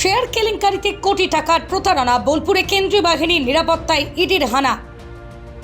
Share কেলেঙ্কারিতে কোটি টাকার প্রতারণা, বোলপুরে কেন্দ্রীয় বাহিনীর নিরাপত্তায় ইডির হানা।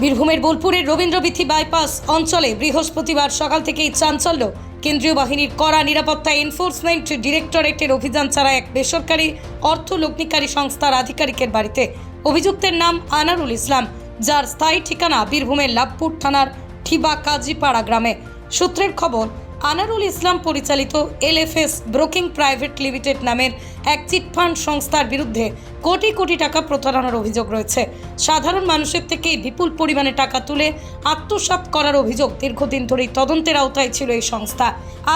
বীরভূমের বোলপুরের রবীন্দ্রবিথি বাইপাস অঞ্চলে বৃহস্পতিবার সকাল থেকেই চাঞ্চল্য। কেন্দ্রীয় বাহিনীর কড়া নিরাপত্তা এনফোর্সমেন্ট ডিরেক্টরেটের অভিযান ছাড়া এক বেসরকারি অর্থ লগ্নিকারী সংস্থার আধিকারিকের বাড়িতে। অভিযুক্তের নাম আনারুল ইসলাম, যার স্থায়ী ঠিকানা বীরভূমের লাভপুর থানার ঠিবা কাজীপাড়া গ্রামে। সূত্রের খবর আনারুল ইসলাম পরিচালিত এলএফএস ব্রোকিং প্রাইভেট লিমিটেড নামের এক চিটফান্ড সংস্থার বিরুদ্ধে কোটি কোটি টাকা প্রতারণার অভিযোগ রয়েছে। সাধারণ মানুষের থেকে বিপুল পরিমাণে টাকা তুলে আত্মসাৎ করার অভিযোগ দীর্ঘদিন ধরেই তদন্তের আওতায় ছিল এই সংস্থা।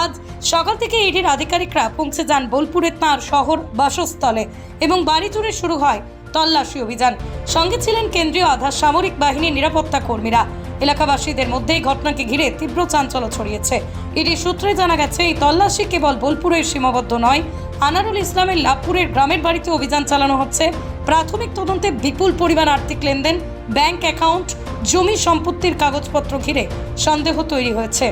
আজ সকাল থেকে ইডির আধিকারিকরা পৌঁছে যান বোলপুরের তাঁর শহর বাসস্থলে এবং বাড়ি জুড়ে শুরু হয় তল্লাশি অভিযান। সঙ্গে ছিলেন কেন্দ্রীয় আধা সামরিক বাহিনীর নিরাপত্তা কর্মীরা। এলাকাবাসীদের মধ্যে এই ঘটনাকে ঘিরে তীব্র চাঞ্চল্য ছড়িয়েছে। ইডি সূত্রে জানা গেছে, এই তল্লাশি কেবল বোলপুরের সীমাবদ্ধ নয়, আনারুল ইসলামের লাভপুরের গ্রামের বাড়িতে অভিযান চালানো হচ্ছে। প্রাথমিক তদন্তে বিপুল পরিমাণ আর্থিক লেনদেন, ব্যাংক অ্যাকাউন্ট, জমি সম্পত্তির কাগজপত্র ঘিরে সন্দেহ তৈরি হয়েছে।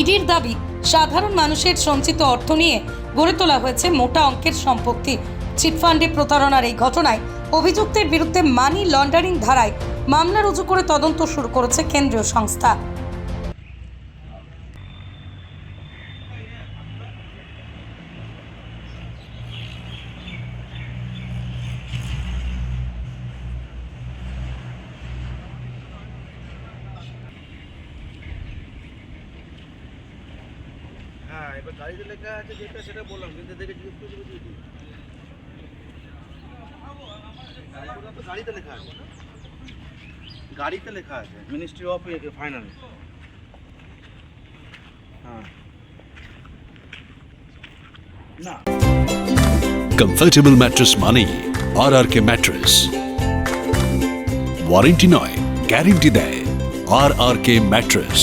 ইডির দাবি, সাধারণ মানুষের সঞ্চিত অর্থ নিয়ে গড়ে তোলা হয়েছে মোটা অঙ্কের সম্পত্তি। চিটফান্ডে প্রতারণার এই ঘটনায় অভিযুক্তের বিরুদ্ধে মানি লন্ডারিং ধারায় মামলা রুজু করে তদন্ত শুরু করেছে কেন্দ্রীয় সংস্থা। হ্যাঁ এবার গাড়িতে লেখা আছে যেটা, সেটা বললাম, কিন্তু দেখে জিজ্ঞেস করে দেবো দিয়ে দিই। ওটা তো গাড়িতে লেখা আছে না? গাড়িতে লেখা আছে মিনিস্ট্রি অফ ফাইন্যান্স হ্যাঁ না কমফর্টেবল ম্যাট্রেস মানেই R R K mattress warranty নয় গ্যারেন্টি দেয় আর আর কে ম্যাট্রেস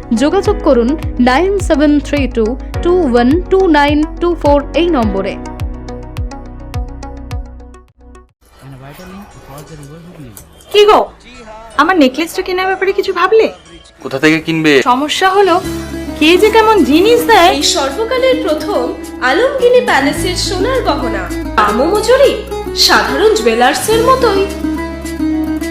যোগাযোগ করুন nine seven three two two one two nine two four এই নম্বরে। কি গো? আমার নেকলেসটা কেনার ব্যাপারে কিছু ভাবলে? কোথা থেকে কিনবে? সমস্যা হলো কে যে কেমন জিনিস দেয়? এই সর্বকালের প্রথম আলমগিনি প্যালেসের সোনার গহনা। দামও মজুরি সাধারণ জুয়েলার্সের মতোই।